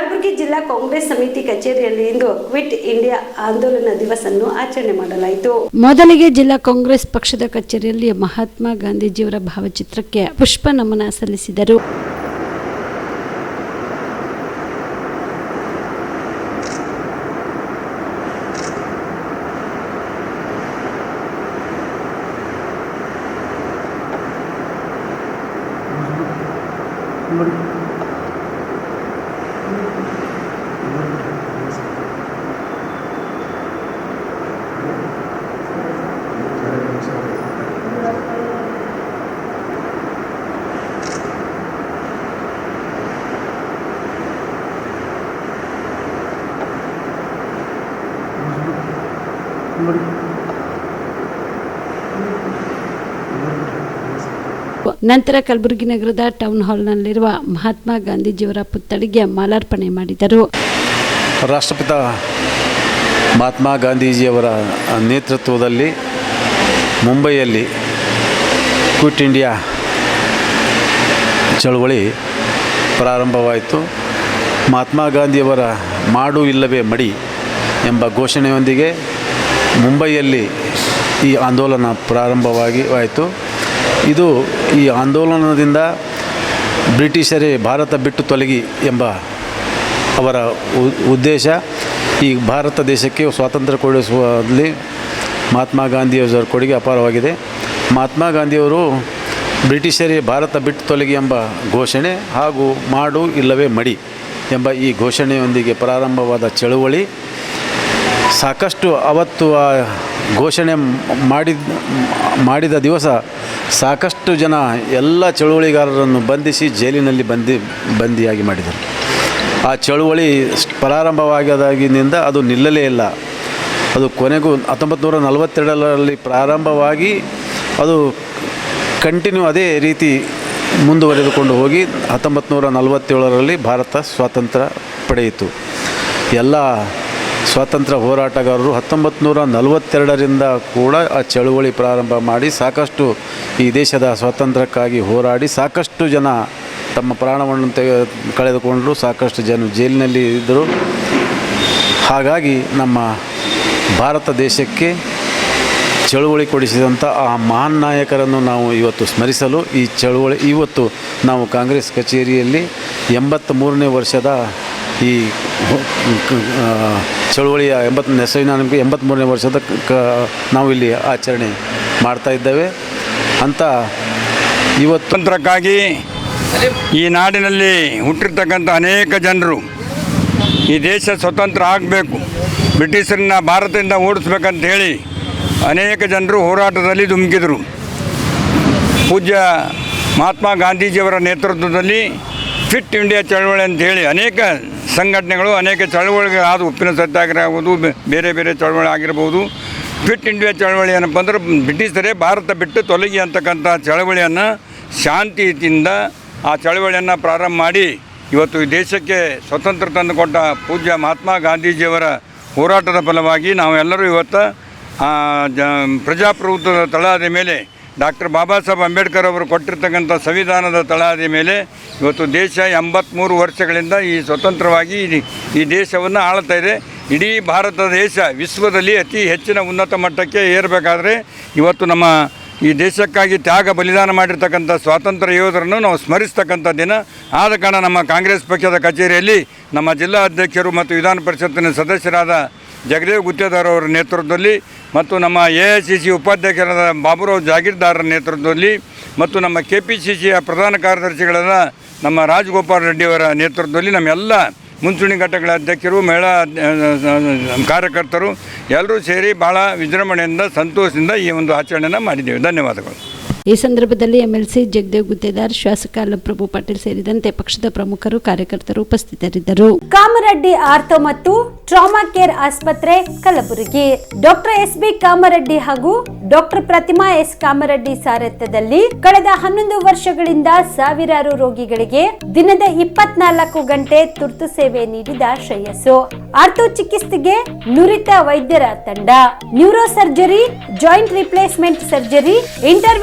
ಕಲಬುರಗಿ ಜಿಲ್ಲಾ ಕಾಂಗ್ರೆಸ್ ಸಮಿತಿ ಕಚೇರಿಯಲ್ಲಿ ಇಂದು ಕ್ವಿಟ್ ಇಂಡಿಯಾ ಆಂದೋಲನ ದಿವಸನ್ನು ಆಚರಣೆ ಮಾಡಲಾಯಿತು. ಮೊದಲಿಗೆ ಜಿಲ್ಲಾ ಕಾಂಗ್ರೆಸ್ ಪಕ್ಷದ ಕಚೇರಿಯಲ್ಲಿ ಮಹಾತ್ಮ ಗಾಂಧೀಜಿಯವರ ಭಾವಚಿತ್ರಕ್ಕೆ ಪುಷ್ಪ ನಮನ ಸಲ್ಲಿಸಿದರು. ನಂತರ ಕಲಬುರಗಿ ನಗರದ ಟೌನ್ ಹಾಲ್ನಲ್ಲಿರುವ ಮಹಾತ್ಮ ಗಾಂಧೀಜಿಯವರ ಪುತ್ಥಳಿಗೆ ಮಾಲಾರ್ಪಣೆ ಮಾಡಿದರು. ರಾಷ್ಟ್ರಪಿತ ಮಹಾತ್ಮ ಗಾಂಧೀಜಿಯವರ ನೇತೃತ್ವದಲ್ಲಿ ಮುಂಬೈಯಲ್ಲಿ ಕ್ವಿಟ್ ಇಂಡಿಯಾ ಚಳವಳಿ ಪ್ರಾರಂಭವಾಯಿತು. ಮಹಾತ್ಮ ಗಾಂಧಿಯವರ ಮಾಡು ಇಲ್ಲವೇ ಮಡಿ ಎಂಬ ಘೋಷಣೆಯೊಂದಿಗೆ ಮುಂಬೈಯಲ್ಲಿ ಈ ಆಂದೋಲನ ಪ್ರಾರಂಭವಾಗಿ ಆಯಿತು. ಇದು ಈ ಆಂದೋಲನದಿಂದ ಬ್ರಿಟಿಷರೇ ಭಾರತ ಬಿಟ್ಟು ತೊಲಗಿ ಎಂಬ ಅವರ ಉದ್ದೇಶ. ಈ ಭಾರತ ದೇಶಕ್ಕೆ ಸ್ವಾತಂತ್ರ್ಯ ಕೊಡಿಸುವಲ್ಲಿ ಮಹಾತ್ಮ ಗಾಂಧಿಯವರ ಕೊಡುಗೆ ಅಪಾರವಾಗಿದೆ. ಮಹಾತ್ಮ ಗಾಂಧಿಯವರು ಬ್ರಿಟಿಷರೇ ಭಾರತ ಬಿಟ್ಟು ತೊಲಗಿ ಎಂಬ ಘೋಷಣೆ ಹಾಗೂ ಮಾಡು ಇಲ್ಲವೇ ಮಡಿ ಎಂಬ ಈ ಘೋಷಣೆಯೊಂದಿಗೆ ಪ್ರಾರಂಭವಾದ ಚಳುವಳಿ. ಸಾಕಷ್ಟು ಅವತ್ತು ಆ ಘೋಷಣೆ ಮಾಡಿದ ಮಾಡಿದ ದಿವಸ ಸಾಕಷ್ಟು ಜನ ಎಲ್ಲ ಚಳುವಳಿಗಾರರನ್ನು ಬಂಧಿಸಿ ಜೈಲಿನಲ್ಲಿ ಬಂದಿ, ಬಂದಿಯಾಗಿ ಮಾಡಿದರು. ಆ ಚಳುವಳಿ ಪ್ರಾರಂಭವಾಗದಾಗಿನಿಂದ ಅದು ನಿಲ್ಲಲೇ ಇಲ್ಲ. ಅದು ಕೊನೆಗೂ ಹತ್ತೊಂಬತ್ತು ನೂರ ನಲವತ್ತೆರಡರಲ್ಲಿ ಪ್ರಾರಂಭವಾಗಿ ಅದು ಕಂಟಿನ್ಯೂ ಅದೇ ರೀತಿ ಮುಂದುವರೆದುಕೊಂಡು ಹೋಗಿ ಹತ್ತೊಂಬತ್ತು ನೂರ ನಲವತ್ತೇಳರಲ್ಲಿ ಭಾರತ ಸ್ವಾತಂತ್ರ್ಯ ಪಡೆಯಿತು. ಎಲ್ಲ ಸ್ವಾತಂತ್ರ್ಯ ಹೋರಾಟಗಾರರು ಹತ್ತೊಂಬತ್ತು ನೂರ ನಲವತ್ತೆರಡರಿಂದ ಕೂಡ ಆ ಚಳುವಳಿ ಪ್ರಾರಂಭ ಮಾಡಿ ಸಾಕಷ್ಟು ಈ ದೇಶದ ಸ್ವಾತಂತ್ರ್ಯಕ್ಕಾಗಿ ಹೋರಾಡಿ ಸಾಕಷ್ಟು ಜನ ತಮ್ಮ ಪ್ರಾಣವನ್ನು ತೆಗೆ, ಕಳೆದುಕೊಂಡರು, ಸಾಕಷ್ಟು ಜನ ಜೈಲಿನಲ್ಲಿ ಇದ್ದರು. ಹಾಗಾಗಿ ನಮ್ಮ ಭಾರತ ದೇಶಕ್ಕೆ ಚಳುವಳಿ ಕೊಡಿಸಿದಂಥ ಆ ಮಹಾನ್ ನಾಯಕರನ್ನು ನಾವು ಇವತ್ತು ಸ್ಮರಿಸಲು ಈ ಚಳುವಳಿ, ಇವತ್ತು ನಾವು ಕಾಂಗ್ರೆಸ್ ಕಚೇರಿಯಲ್ಲಿ ಎಂಬತ್ತ ಮೂರನೇ ವರ್ಷದ ಈ ಎಂಬತ್ತನೇ ಚಳುವಳಿಯ ಎಂಬತ್ತು ನೆಸವಿನ ಎಂಬತ್ತ್ಮೂರನೇ ವರ್ಷದ ಕ ನಾವು ಇಲ್ಲಿ ಆಚರಣೆ ಮಾಡ್ತಾ ಇದ್ದೇವೆ. ಅಂತ ಇವತ್ತು ತಂತ್ರಕ್ಕಾಗಿ ಈ ನಾಡಿನಲ್ಲಿ ಹುಟ್ಟಿರ್ತಕ್ಕಂಥ ಅನೇಕ ಜನರು ಈ ದೇಶ ಸ್ವತಂತ್ರ ಆಗಬೇಕು. ಬ್ರಿಟಿಷರನ್ನ ಭಾರತದಿಂದ ಓಡಿಸ್ಬೇಕಂತ ಹೇಳಿ ಅನೇಕ ಜನರು ಹೋರಾಟದಲ್ಲಿ ಧುಮುಕಿದರು. ಪೂಜ್ಯ ಮಹಾತ್ಮ ಗಾಂಧೀಜಿಯವರ ನೇತೃತ್ವದಲ್ಲಿ ಫಿಟ್ ಇಂಡಿಯಾ ಚಳವಳಿ ಅಂತ ಹೇಳಿ ಅನೇಕ ಸಂಘಟನೆಗಳು ಅನೇಕ ಚಳವಳಿಗಳಾದ ಉಪ್ಪಿನ ಸತ್ಯಾಗ್ರಹ ಬೇರೆ ಬೇರೆ ಚಳವಳಿ ಆಗಿರ್ಬೋದು. ಫಿಟ್ ಇಂಡಿಯಾ ಚಳವಳಿ ಏನಪ್ಪ ಅಂದ್ರೆ ಬ್ರಿಟಿಷರೇ ಭಾರತ ಬಿಟ್ಟು ತೊಲಗಿ ಅಂತಕ್ಕಂಥ ಚಳವಳಿಯನ್ನು ಶಾಂತಿಯಿಂದ ಆ ಚಳವಳಿಯನ್ನು ಪ್ರಾರಂಭ ಮಾಡಿ ಇವತ್ತು ಈ ದೇಶಕ್ಕೆ ಸ್ವತಂತ್ರ ತಂದುಕೊಟ್ಟ ಪೂಜ್ಯ ಮಹಾತ್ಮ ಗಾಂಧೀಜಿಯವರ ಹೋರಾಟದ ಫಲವಾಗಿ ನಾವೆಲ್ಲರೂ ಇವತ್ತು ಪ್ರಜಾಪ್ರಭುತ್ವದ ತಳಹದ ಮೇಲೆ ಡಾಕ್ಟರ್ ಬಾಬಾ ಸಾಹೇಬ್ ಅಂಬೇಡ್ಕರ್ ಅವರು ಕೊಟ್ಟಿರ್ತಕ್ಕಂಥ ಸಂವಿಧಾನದ ತಳಹದಿ ಮೇಲೆ ಇವತ್ತು ದೇಶ ಎಂಬತ್ತ್ಮೂರು ವರ್ಷಗಳಿಂದ ಈ ಸ್ವತಂತ್ರವಾಗಿ ಈ- ದೇಶವನ್ನು ಆಳ್ತಾ ಇದೆ. ಇಡೀ ಭಾರತ ದೇಶ ವಿಶ್ವದಲ್ಲಿ ಅತಿ ಹೆಚ್ಚಿನ ಉನ್ನತ ಮಟ್ಟಕ್ಕೆ ಏರಬೇಕಾದ್ರೆ ಇವತ್ತು ನಮ್ಮ ಈ ದೇಶಕ್ಕಾಗಿ ತ್ಯಾಗ ಬಲಿದಾನ ಮಾಡಿರ್ತಕ್ಕಂಥ ಸ್ವಾತಂತ್ರ್ಯ ಯೋಧರನ್ನು ನಾವು ಸ್ಮರಿಸ್ತಕ್ಕಂಥ ದಿನ. ಆದ ಕಾರಣ ನಮ್ಮ ಕಾಂಗ್ರೆಸ್ ಪಕ್ಷದ ಕಚೇರಿಯಲ್ಲಿ ನಮ್ಮ ಜಿಲ್ಲಾ ಅಧ್ಯಕ್ಷರು ಮತ್ತು ವಿಧಾನ ಪರಿಷತ್ತಿನ ಸದಸ್ಯರಾದ ಜಗದೇವ್ ಗುತ್ತೇದಾರ್ ಅವರ ನೇತೃತ್ವದಲ್ಲಿ ಮತ್ತು ನಮ್ಮ ಎ ಐ ಸಿ ಸಿ ಉಪಾಧ್ಯಕ್ಷರಾದ ಬಾಬುರಾವ್ ಜಾಗೀರ್ದಾರರ ನೇತೃತ್ವದಲ್ಲಿ ಮತ್ತು ನಮ್ಮ ಕೆ ಪಿ ಸಿ ಸಿಯ ಪ್ರಧಾನ ಕಾರ್ಯದರ್ಶಿಗಳಾದ ನಮ್ಮ ರಾಜಗೋಪಾಲ್ ರೆಡ್ಡಿಯವರ ನೇತೃತ್ವದಲ್ಲಿ ನಮ್ಮೆಲ್ಲ ಮುಂಚೂಣಿ ಘಟಕಗಳ ಅಧ್ಯಕ್ಷರು, ಮಹಿಳಾ ಕಾರ್ಯಕರ್ತರು ಎಲ್ಲರೂ ಸೇರಿ ಭಾಳ ವಿಜೃಂಭಣೆಯಿಂದ, ಸಂತೋಷದಿಂದ ಈ ಒಂದು ಆಚರಣೆಯನ್ನು ಮಾಡಿದ್ದೇವೆ. ಧನ್ಯವಾದಗಳು. ಈ ಸಂದರ್ಭದಲ್ಲಿ ಎಂಎಲ್ಸಿ ಜಗದೇವ್ ಗುತ್ತೇದಾರ್, ಶಾಸಕ ಅಲ್ಲಪ್ರಭು ಪಾಟೀಲ್ ಸೇರಿದಂತೆ ಪಕ್ಷದ ಪ್ರಮುಖರು, ಕಾರ್ಯಕರ್ತರು ಉಪಸ್ಥಿತರಿದ್ದರು. ಕಾಮರೆಡ್ಡಿ ಆರ್ಥೋ ಮತ್ತು ಟ್ರಾಮಾ ಕೇರ್ ಆಸ್ಪತ್ರೆ, Kalaburagi. Doctor S B Kamareddy ಹಾಗೂ ಡಾಕ್ಟರ್ ಪ್ರತಿಮಾ ಎಸ್ ಕಾಮರೆಡ್ಡಿ ಸಾರಥ್ಯದಲ್ಲಿ ಕಳೆದ ಹನ್ನೊಂದು ವರ್ಷಗಳಿಂದ ಸಾವಿರಾರು ರೋಗಿಗಳಿಗೆ ದಿನದ ಇಪ್ಪತ್ನಾಲ್ಕು ಗಂಟೆ ತುರ್ತು ಸೇವೆ ನೀಡಿದ ಶ್ರೇಯಸ್ಸು. ಆರ್ಥೋ ಚಿಕಿತ್ಸೆಗೆ ನುರಿತ ವೈದ್ಯರ ತಂಡ. Neuro surgery, joint replacement surgery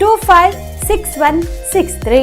two five six one six three